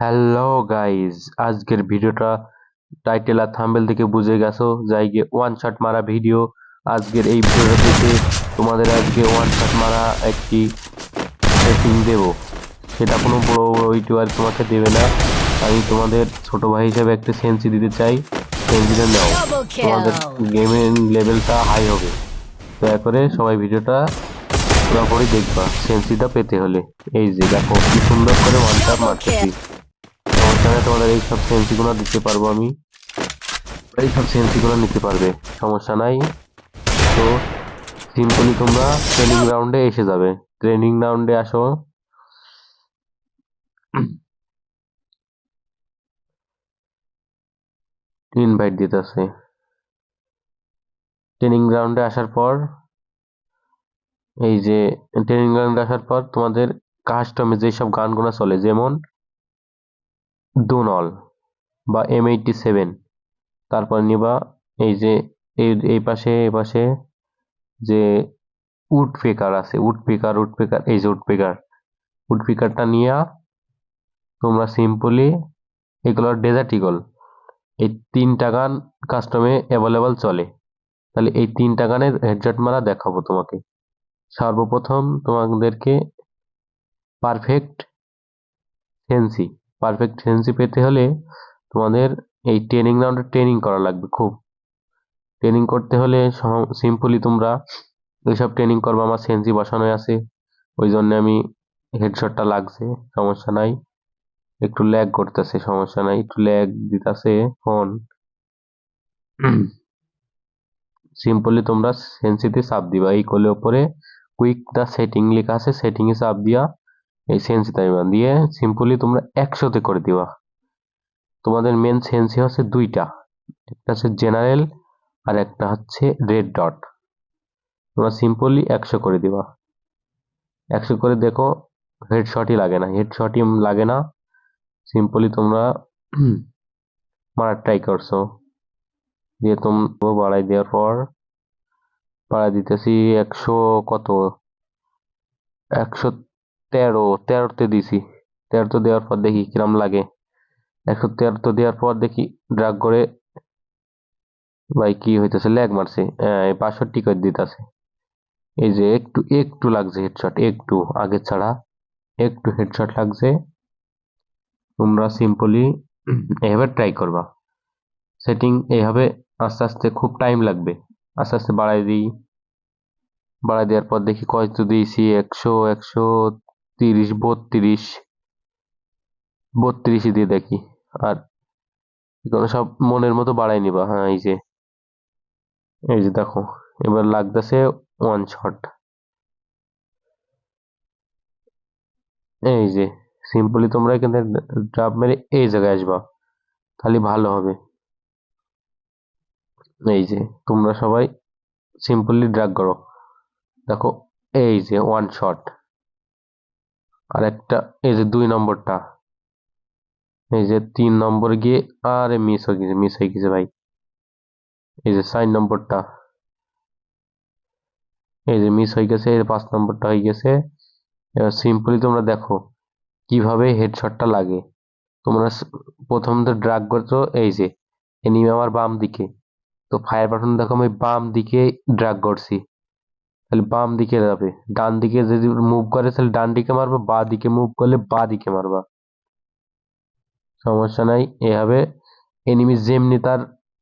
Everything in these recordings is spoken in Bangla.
হ্যালো গাইজ আজকের ভিডিওটা টাইটেল আর থাম্বেল থেকে বুঝে গেছো যাই গিয়ে ওয়ান শট মারা ভিডিও আজকের এই ভিডিওটা থেকে তোমাদের আজকে ওয়ান শট মারা একটি সেটিং দেব। সেটা কোনো বড় বড় ইউটিউবার তোমাকে দেবে না। আমি তোমাদের ছোট ভাই হিসেবে একটা সেন্সি দিতে চাই। সেন্সিটা নাও। তোমাদের. গেমের লেভেলটা হাই হবে। দয়া করে সবাই ভিডিওটা পুরোপুরি দেখবা সেন্সিটা পেতে হলে। এই যে দেখো কি সুন্দর করে ওয়ান শট মারতেছি। নেই তোমাদের এই সব সেন্সিগুলো দিতে পারব আমি। এই সব সেন্সিগুলো নিতে পারবে, সমস্যা নাই। তো সিম্পলি তোমরা ট্রেনিং রাউন্ডে এসে যাবে। ট্রেনিং রাউন্ডে আসো। ইনভাইট দিতেছে। ট্রেনিং গ্রাউন্ডে আসার পর, এই যে ট্রেনিং গ্রাউন্ডে আসার পর তোমাদের কাস্টমে যেসব গানগুলো চলে, যেমন ডোনল বা এম এইটটি সেভেন তারপর নিবা এই যে, এই এই পাশে এই পাশে যে উড পেকার আছে উড পেকার উড পেকার এই যে উড পেকার উড পেকারটা নিয়ে তোমরা সিম্পলি এগুলো ডেজার্ট ইগল এই তিনটা গান কাস্টমে অ্যাভেলেবল চলে। তাহলে এই তিনটা গানের হেডশট মারা দেখাবো তোমাকে। সর্বপ্রথম তোমাদেরকে পারফেক্ট সেন্সি পারফেক্ট সেন্সি পেতে হলে তোমাদের এই ট্রেনিং রাউন্ডে ট্রেনিং করা লাগবে খুব। ট্রেনিং করতে হলে সিম্পলি তোমরা ওইসব ট্রেনিং করব, আমার সেন্সি বসানো আছে, ওই জন্য আমি হেডশটটা লাগছে, সমস্যা নাই। একটু ল্যাগ করতেছে, সমস্যা নাই, একটু ল্যাগ দিতেছে ফোন সিম্পলি তোমরা সেন্সিতে চাপ দিবা, এই কোলের উপরে কুইক দা সেটিং লেখা আছে সেটিং এ চাপ দিয়া এই সেন্সিতে দিবা দিয়ে সিম্পলি তোমরা একশোতে করে দিবা। তোমাদের মেন সেন্সি হচ্ছে দুইটা। একটা হচ্ছে জেনারেল আর একটা হচ্ছে রেড ডট তোমরা সিম্পলি একশো করে দিবা। একশো করে দেখো হেডশটই লাগে না। হেডশটই লাগে না। সিম্পলি তোমরা মারার ট্রাই করছ। দিয়ে তোমরা বাড়াই দেওয়ার পর, বাড়াই দিতেছি একশো কত? একশো তেরো তেরোতে দিছি। তেরোতে দেওয়ার পর দেখি কিরম লাগে। একশো তেরোতে দেওয়ার পর দেখি ড্রাগ করে, ভাই কি হইতেছে ল্যাগ মারছে। বাষট্টি করে দিতেছে। এই যে একটু একটু লাগছে হেডশট একটু। আগে ছাড়া একটু হেডশট লাগছে। তোমরা সিম্পলি এভাবে ট্রাই করবা। সেটিং এইভাবে আস্তে আস্তে খুব টাইম লাগবে। আস্তে আস্তে বাড়াই দিই। বাড়াই দেওয়ার পর দেখি কত দিয়েছি, একশো একশো তিরিশ, বত্রিশ, বত্রিশই দিয়ে দেখি। আর এগুলো সব মনের মতো বাড়াই নিবা। হ্যাঁ এই যে এই যে দেখো, এবার লাগতেছে ওয়ান শট এই যে সিম্পলি তোমরা এখানে ড্রাপ মেরে এই জায়গায় আসবা, তাহলে ভালো হবে। এই যে, তোমরা সবাই সিম্পলি ড্রাগ করো। দেখো, এই যে ওয়ান শট আর একটা এই যে দুই নম্বরটা। এই যে তিন নম্বর গিয়ে, আরে মিস হয়ে গেছে মিস হয়ে গেছে ভাই। এই যে চার নম্বরটা। এই যে মিস হয়ে গেছে এর পাঁচ নম্বরটা হয়ে গেছে। এবার সিম্পলি তোমরা দেখো, কীভাবে হেডশটটা লাগে। তোমরা প্রথম তো ড্রাগ করছ, এই যে এনিমি আমার বাম দিকে। তো ফায়ার বাটন দেখো, আমি বাম দিকে ড্রাগ করছি। তাহলে বাম দিকে যাবে। ডান দিকে যদি মুভ করে, তাহলে ডান দিকে মারবা, বা দিকে মুভ করলে বা দিকে মারবা। সমস্যা নাই এভাবে এনিমি যেমনি তার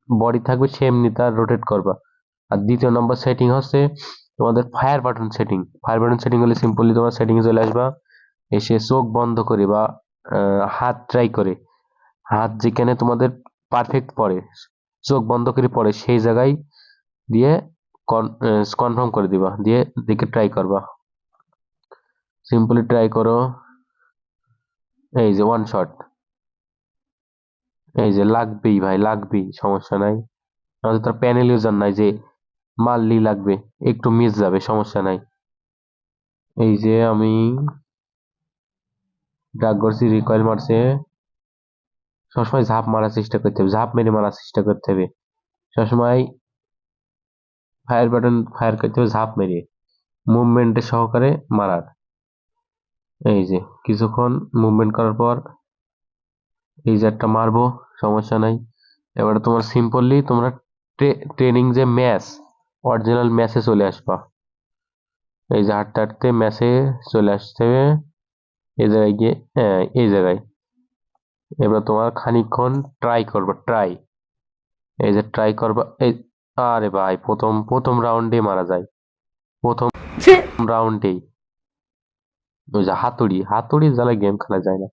বডি থাকবে, সেমনি তার রোটেট করবা। আর দ্বিতীয় নম্বর সেটিং হচ্ছে তোমাদের fire button setting fire button setting হলে সিম্পলি তোমরা সেটিং চলে আসবা। এসে চোখ বন্ধ করে বা হাত ট্রাই করে। হাত যেখানে তোমাদের পারফেক্ট পড়ে, চোখ বন্ধ করে পড়ে, সেই জায়গায় দিয়ে কনফার্ম করে দিবা। দিয়ে দেখে ট্রাই করবা। সিম্পলি ট্রাই করো। এই যে ওয়ান শট এই যে লাগবেই ভাই লাগবেই সমস্যা নাই। আমাদের তার প্যানেল ইউজার নাই যে মারলেই লাগবে। একটু মিস যাবে, সমস্যা নাই। এই যে আমি ড্রাগ করছি রিকয়েল মারছে। সবসময় ঝাঁপ মারার চেষ্টা করতে হবে, ঝাঁপ মেরে মারার চেষ্টা করতে হবে। সবসময় ফায়ার বাটন ফায়ার করতে হবে, ঝাঁপ মেরে। মুভমেন্টে সহকারে মারার। এই যে, কিছুক্ষণ মুভমেন্ট করার পর এই যে একটা মারবো, সমস্যা নাই। এবারে তোমার সিম্পলি তোমরা ট্রেনিং যে ম্যাচ অরিজিনাল ম্যাচে চলে আসবা। এই যে হাঁটতে হাঁটতে ম্যাচে চলে আসতে হবে এই জায়গায় গিয়ে হ্যাঁ এই জায়গায়। এবার তোমার খানিকক্ষণ ট্রাই করবা ট্রাই এই যে ট্রাই করবা, এই আরে ভাই প্রথম প্রথম রাউন্ডে মারা যায় প্রথম রাউন্ডেই ওই যে হাতুড়ি হাতুড়ি জ্বালায় গেম খেলা যায় না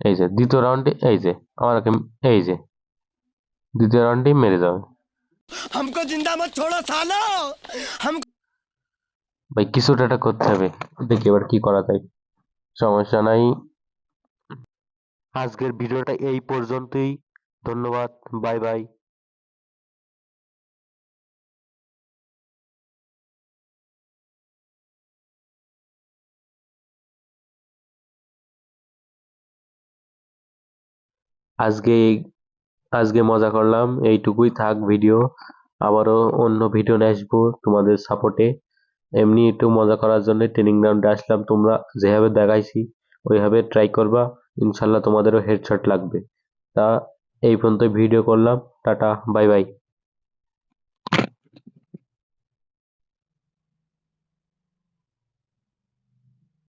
এই যে দ্বিতীয় রাউন্ডে এই যে আমার এই যে দ্বিতীয় রাউন্ডেই মেরে যাবে हमको जिंदा मत छोड़ो सालो हम ভাই কিছুটা একটা করতে হবে দেখি এবার কি করা যায় সমস্যা নাই আজকের ভিডিওটা এই পর্যন্তই ধন্যবাদ বাই বাই আজকে আজকে মজা করলাম। এইটুকুই থাক ভিডিও। আবারও অন্য ভিডিও নিয়ে আসব তোমাদের সাপোর্টে এমনি একটু মজা করার জন্য ট্রেনিং গ্রাউন্ডে আসলাম। তোমরা যেভাবে দেখাইছি, ওইভাবে ট্রাই করবা। ইনশাল্লাহ তোমাদেরও হেডশট লাগবে। তা, এই পর্যন্ত ভিডিও করলাম। Tata bye bye